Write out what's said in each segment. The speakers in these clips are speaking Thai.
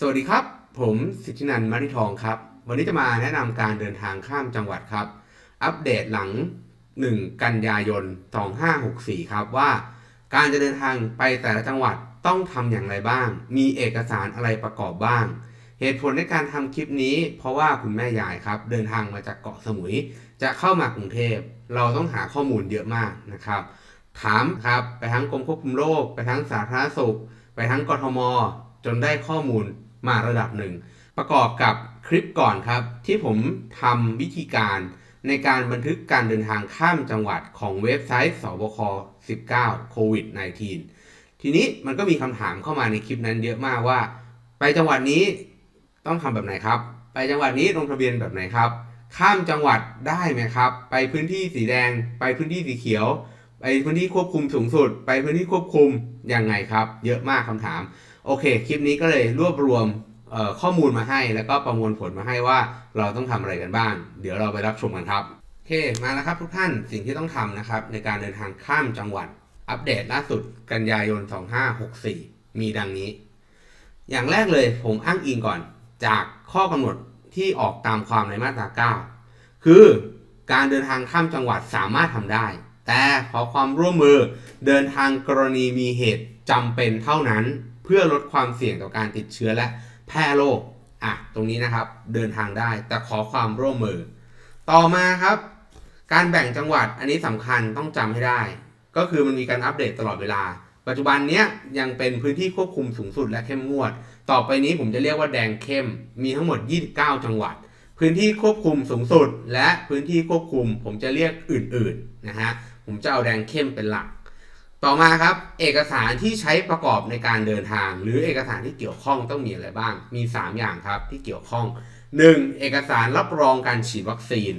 สวัสดีครับ ผมสิทธินันท์มาริทองครับ วันนี้จะมาแนะนำการเดินทางข้ามจังหวัดครับ อัปเดตหลัง 1 กันยายน 2564 ครับว่า การจะเดินทางไปแต่ละจังหวัดต้องทำอย่างไรบ้าง มีเอกสารอะไรประกอบบ้าง เหตุผลในการทำคลิปนี้ เพราะว่าคุณแม่ยายครับ เดินทางมาจากเกาะสมุย จะเข้ามากรุงเทพ เราต้องหาข้อมูลเยอะมากนะครับ ถามครับไปทั้งกรมควบคุมโรคไปทั้งสาธารณสุข ไปทั้งกทม จนได้ข้อมูล มาระดับหนึ่ง ประกอบกับคลิปก่อนครับ ที่ผมทำวิธีการในการบันทึกการเดินทางข้ามจังหวัดของเว็บไซต์สบค 19 โควิด -19 ทีนี้มันก็มีคำถามเข้ามาในคลิปนั้นเยอะมากว่า ไปจังหวัดนี้ต้องทำแบบไหนครับ ไปจังหวัดนี้ลงทะเบียนแบบไหนครับ ข้ามจังหวัดได้ไหมครับ ไปพื้นที่สีแดง ไปพื้นที่สีเขียว ไปพื้นที่ควบคุมสูงสุด ไปพื้นที่ควบคุมยังไงครับ เยอะมากคำถาม โอเค คลิปนี้ก็เลยรวบรวมข้อมูลมาให้แล้วก็ประมวลผลมาให้ว่าเราต้องทำอะไรกันบ้าง เดี๋ยวเราไปรับชมกันครับ โอเค มาแล้วครับทุกท่านสิ่งที่ต้องทำนะครับในการเดินทางข้ามจังหวัด อัปเดตล่าสุดกันยายน 2564 มีดังนี้ อย่างแรกเลยผมอ้างอิงก่อนจากข้อกำหนดที่ออกตามความในมาตรา 9 คือการเดินทางข้ามจังหวัดสามารถทำได้ แต่ขอความร่วมมือเดินทางกรณีมีเหตุจำเป็นเท่านั้น เพื่อลดความเสี่ยงต่อการติดเชื้อและแพร่โรคอะตรงนี้นะครับเดินทางได้แต่ขอความร่วมมือ ต่อมาครับ การแบ่งจังหวัดอันนี้สำคัญต้องจำให้ได้ ก็คือมันมีการอัปเดตตลอดเวลา ปัจจุบันเนี้ยยังเป็นพื้นที่ควบคุมสูงสุดและเข้มงวด ต่อไปนี้ผมจะเรียกว่าแดงเข้ม มีทั้งหมด 29 จังหวัด พื้นที่ควบคุมสูงสุด และพื้นที่ควบคุม ผมจะเรียกอื่นๆนะฮะผมจะเอาแดงเข้มเป็นหลัก ต่อมาครับ เอกสารที่ใช้ประกอบในการเดินทาง หรือเอกสารที่เกี่ยวข้องต้องมีอะไรบ้าง มี 3 อย่างครับที่เกี่ยวข้อง 1. เอกสารรับรองการฉีดวัคซีน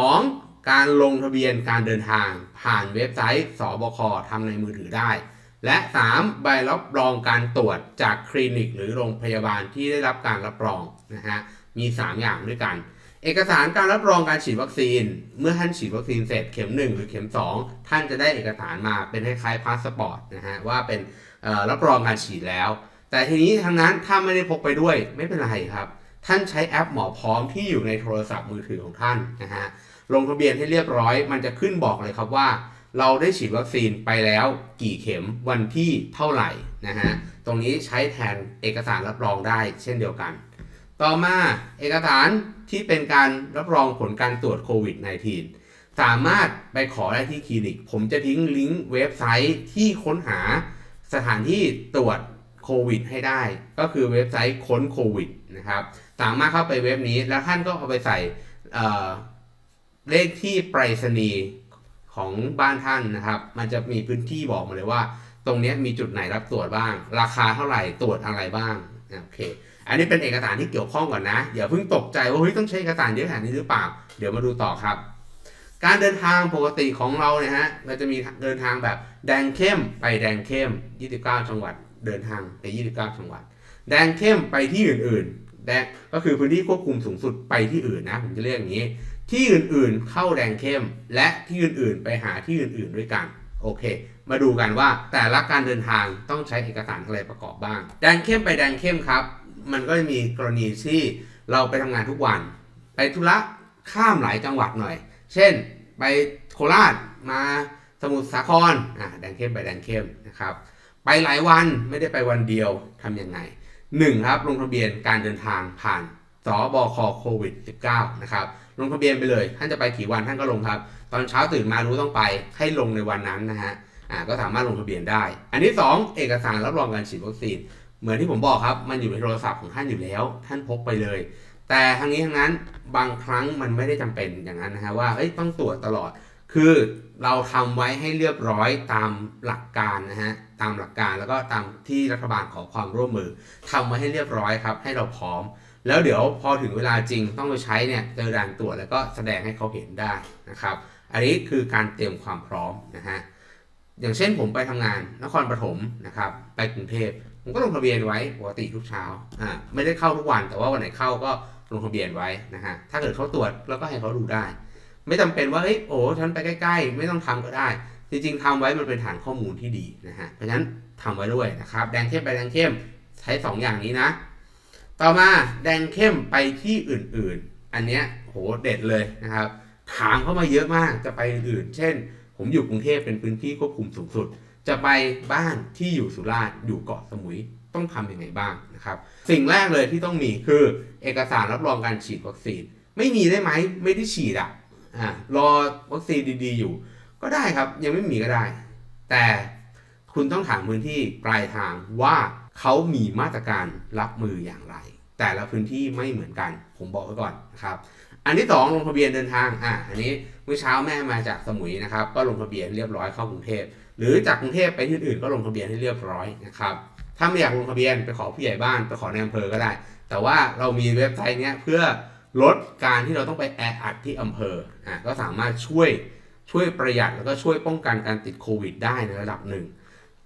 2. การลงทะเบียนการเดินทาง ผ่านเว็บไซต์สบคทำในมือถือได้ และ 3. ใบรับรองการตรวจจากคลินิกหรือโรงพยาบาลที่ได้รับการรับรองนะฮะมี 3 อย่างด้วยกัน เอกสารการรับรองการฉีดวัคซีน เมื่อท่านฉีดวัคซีนเสร็จเข็ม 1 หรือเข็ม 2 ท่านจะได้เอกสารมาเป็นคล้ายๆพาสปอร์ตนะฮะว่าเป็นรับรองการฉีดแล้ว แต่ทีนี้ทั้งนั้นถ้าไม่ได้พกไปด้วยไม่เป็นไรครับ ท่านใช้แอปหมอพร้อมที่อยู่ในโทรศัพท์มือถือของท่านนะฮะลงทะเบียนให้เรียบร้อย มันจะขึ้นบอกเลยครับว่า เราได้ฉีดวัคซีนไปแล้วกี่เข็มวันที่เท่าไหร่นะฮะตรงนี้ใช้แทนเอกสารรับรองได้เช่นเดียวกัน ต่อมาเอกสารที่เป็นการรับรองผลการตรวจโควิด -19 สามารถไปขอได้ที่คลินิก ผมจะทิ้งลิงก์เว็บไซต์ที่ค้นหาสถานที่ตรวจโควิด ให้ได้ ก็คือเว็บไซต์ค้นโควิดนะครับ สามารถเข้าไปเว็บนี้แล้วท่านก็เอาไปใส่เเลขที่ไปรษณีย์ของบ้านท่านนะครับ มันจะมีพื้นที่บอกมาเลยว่า ตรงนี้มีจุดไหนรับตรวจบ้าง ราคาเท่าไหร่ตรวจอะไรบ้างโอเค อันนี้เป็นเอกสารที่เกี่ยวข้องก่อนนะอย่าเพิ่งตกใจว่าเฮ้ยต้องใช้เอกสารเยอะขนาดนี้หรือเปล่า เดี๋ยวมาดูต่อครับ การเดินทางปกติของเราเนี่ยฮะเราจะมีเดินทางแบบแดงเข้มไปแดงเข้ม 29 จังหวัด เดินทางไป 29 จังหวัด แดงเข้มไปที่อื่นๆแดงก็คือพื้นที่ควบคุมสูงสุดไปที่อื่นนะผมจะเรียกอย่างนี้ ที่อื่นๆเข้าแดงเข้ม และที่อื่นๆ ไปหาที่อื่นๆด้วยกันโอเค มาดูกันว่าแต่ละการเดินทางต้องใช้เอกสารอะไรประกอบบ้าง แดงเข้มไปแดงเข้มครับ มันก็จะมีกรณีที่เราไปทำงานทุกวัน ไปธุระข้ามหลายจังหวัดหน่อย เช่น ไปโคราชมาสมุทรสาครอะแดงเข้มไปแดงเข้มนะครับไปหลายวันไม่ได้ไปวันเดียวทำยังไงหนึ่งครับลงทะเบียนการเดินทางผ่านสบคโควิด -19 นะครับลงทะเบียนไปเลยท่านจะไปกี่วันท่านก็ลงครับ ตอนเช้าตื่นมารู้ต้องไปให้ลงในวันนั้นนะฮะอ่าก็สามารถลงทะเบียนได้ อันที่สองเอกสารรับรองการฉีดวัคซีน เหมือนที่ผมบอกครับ มันอยู่ในโทรศัพท์ของท่านอยู่แล้ว ท่านพกไปเลย แต่ทั้งนี้ทั้งนั้นบางครั้งมันไม่ได้จำเป็นอย่างนั้นนะฮะว่าเอ้ยต้องตรวจตลอด คือเราทำไว้ให้เรียบร้อยตามหลักการนะฮะตามหลักการแล้วก็ตามที่รัฐบาลขอความร่วมมือทำไว้ให้เรียบร้อยครับ ให้เราพร้อม แล้วเดี๋ยวพอถึงเวลาจริงต้องไปใช้เนี่ยเจอด่านตรวจแล้วก็แสดงให้เขาเห็นได้นะครับ อันนี้คือการเตรียมความพร้อมนะฮะอย่างเช่นผมไปทำงานนครปฐมนะครับไปกรุงเทพ ผมก็ลงทะเบียนไว้ปกติทุกเช้าอ่าไม่ได้เข้าทุกวันแต่ว่าวันไหนเข้าก็ลงทะเบียนไว้นะฮะถ้าเกิดเขาตรวจแล้วก็ให้เขาดูได้ ไม่จำเป็นว่าเฮ้ยโอ้ฉันไปใกล้ๆ ไม่ต้องทำก็ได้ จริงๆทำไว้มันเป็นฐานข้อมูลที่ดีนะฮะเพราะฉะนั้นทำไว้ด้วยนะครับแดงเข้มไปแดงเข้มใช้ 2 อย่างนี้นะ ต่อมาแดงเข้มไปที่อื่นๆ อันเนี้ยโหเด็ดเลยนะครับถามเข้ามาเยอะมากจะไปอื่นๆเช่น ผมอยู่กรุงเทพเป็นพื้นที่ควบคุมสูงสุด จะไปบ้านที่อยู่สุราษฎร์อยู่เกาะสมุยต้องทำยังไงบ้างนะครับ สิ่งแรกเลยที่ต้องมีคือเอกสารรับรองการฉีดวัคซีน ไม่มีได้ไหมไม่ได้ฉีดอะอ่ารอวัคซีนดีๆอยู่ ก็ได้ครับยังไม่มีก็ได้ แต่คุณต้องถามพื้นที่ปลายทางว่าเขามีมาตรการรับมืออย่างไร แต่ละพื้นที่ไม่เหมือนกัน ผมบอกไว้ก่อนนะครับ อันที่สองลงทะเบียนเดินทางอะอันนี้เมื่อเช้าแม่มาจากสมุยนะครับ ก็ลงทะเบียนเรียบร้อยเข้ากรุงเทพ หรือจากกรุงเทพไปที่อื่นก็ลงทะเบียนให้เรียบร้อยนะครับถ้าไม่อยากลงทะเบียนไปขอผู้ใหญ่บ้านไปขอในอำเภอก็ได้ แต่ว่าเรามีเว็บไซต์เนี้ยเพื่อลดการที่เราต้องไปแออัดที่อำเภออะก็สามารถช่วยช่วยประหยัดแล้วก็ช่วยป้องกันการติดโควิดได้ในระดับหนึ่ง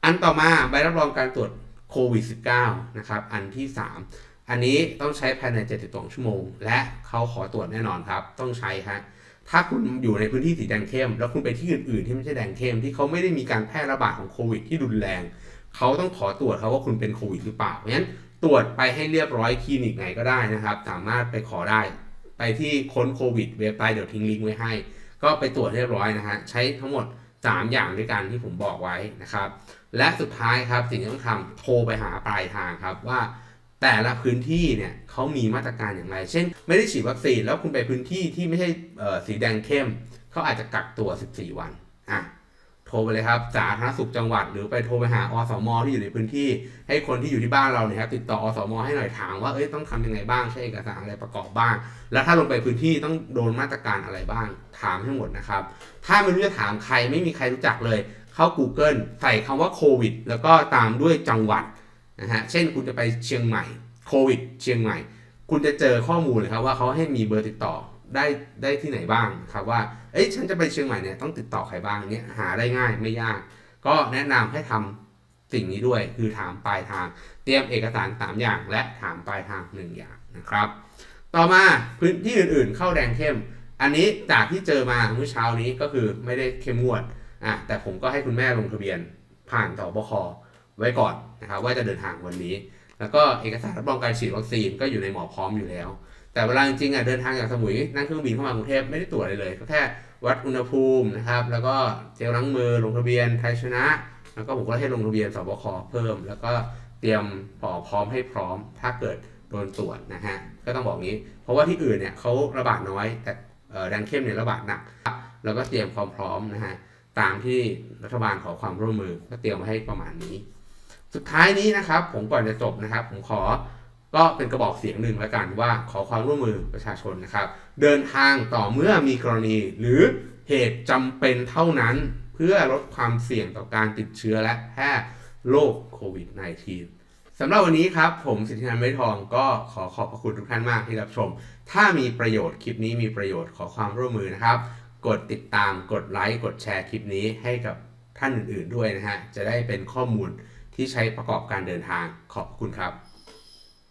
อันต่อมาใบรับรองการตรวจโควิด -19 นะครับ อันที่ 3 อันนี้ต้องใช้ภายใน 72 ชั่วโมง และเขาขอตรวจแน่นอนครับ ต้องใช้ฮะ ถ้าคุณอยู่ในพื้นที่สีแดงเข้ม แล้วคุณไปที่อื่นๆที่ไม่ใช่แดงเข้ม ที่เขาไม่ได้มีการแพร่ระบาดของโควิดที่รุนแรง เขาต้องขอตรวจเขาว่าคุณเป็นโควิดหรือเปล่าเพราะฉะนั้นตรวจไปให้เรียบร้อยคลินิกไหนก็ได้นะครับ สามารถไปขอได้ ไปที่ค้นโควิดเว็บไซต์เดี๋ยวทิ้งลิงก์ไว้ให้ ก็ไปตรวจเรียบร้อยนะฮะใช้ทั้งหมด 3 อย่างด้วยกันที่ผมบอกไว้นะครับ และสุดท้ายครับสิ่งที่ต้องทำโทรไปหาปลายทางครับว่า แต่ละพื้นที่เนี่ยเขามีมาตรการอย่างไร เช่น ไม่ได้ฉีดวัคซีนแล้วคุณไปพื้นที่ที่ไม่ใช่สีแดงเข้ม เขาอาจจะกักตัว 14 วันอะโทรไปเลยครับสาธารณสุขจังหวัด หรือไปโทรไปหาอสมที่อยู่ในพื้นที่ ให้คนที่อยู่ที่บ้านเราเนี่ยครับติดต่ออสมให้หน่อยถามว่าเอ้ยต้องทำยังไงบ้างใช้เอกสารอะไรประกอบบ้าง แล้วถ้าลงไปพื้นที่ต้องโดนมาตรการอะไรบ้าง ถามให้หมดนะครับ ถ้าไม่รู้จะถามใครไม่มีใครรู้จักเลย เข้า Google ใส่คำว่าโควิดแล้วก็ตามด้วยจังหวัด นะฮะ เช่นคุณจะไปเชียงใหม่โควิดเชียงใหม่ คุณจะเจอข้อมูลเลยครับว่าเขาให้มีเบอร์ติดต่อได้ได้ที่ไหนบ้างครับว่า เอ้ยฉันจะไปเชียงใหม่เนี่ยต้องติดต่อใครบ้างเนี่ยหาได้ง่ายไม่ยาก ก็แนะนำให้ทำสิ่งนี้ด้วยคือถามปลายทาง เตรียมเอกสาร3อย่าง และถามปลายทาง 1 อย่างนะครับ ต่อมาพื้นที่อื่นๆ เข้าแดงเข้ม อันนี้จากที่เจอมาเมื่อเช้านี้ก็คือไม่ได้เข้มงวดอะแต่ผมก็ให้คุณแม่ลงทะเบียนผ่านต่อบค ไว้ก่อนนะครับว่าจะเดินทางวันนี้ แล้วก็เอกสารรับรองการฉีดวัคซีนก็อยู่ในหมอพร้อมอยู่แล้ว แต่เวลาจริงๆอะเดินทางจากสมุยนั่งเครื่องบินเข้ามากรุงเทพไม่ได้ตรวจอะไรเลยก็แค่วัดอุณหภูมินะครับ แล้วก็เจลล้างมือลงทะเบียนไทยชนะ แล้วก็ผมก็ให้ลงทะเบียนสบคเพิ่ม แล้วก็เตรียมปอพร้อมให้พร้อม ถ้าเกิดโดนตรวจนะฮะก็ต้องบอกงี้ เพราะว่าที่อื่นเนี่ยเขาระบาดน้อย แต่เอ่อแดงเข้มเนี่ยระบาดหนัก แล้วก็เตรียมความพร้อมนะฮะตามที่รัฐบาลขอความร่วมมือก็เตรียมมาให้ประมาณนี้ สุดท้ายนี้นะครับ ผมก่อนจะจบนะครับ ผมขอก็เป็นกระบอกเสียงหนึ่งแล้วกันว่าขอความร่วมมือประชาชนนะครับ เดินทางต่อเมื่อมีกรณี หรือเหตุจำเป็นเท่านั้น เพื่อลดความเสี่ยงต่อการติดเชื้อและแพร่โรคโควิด -19 สำหรับวันนี้ครับ ผมสิทธินันท์ไม่ทองก็ขอขอบพระคุณทุกท่านมากที่รับชม ถ้ามีประโยชน์คลิปนี้มีประโยชน์ขอความร่วมมือนะครับ กดติดตามกดไลค์กดแชร์คลิปนี้ให้กับท่านอื่น ๆ ด้วยนะฮะจะได้เป็นข้อมูล ที่ใช้ประกอบการเดินทางขอบคุณครับ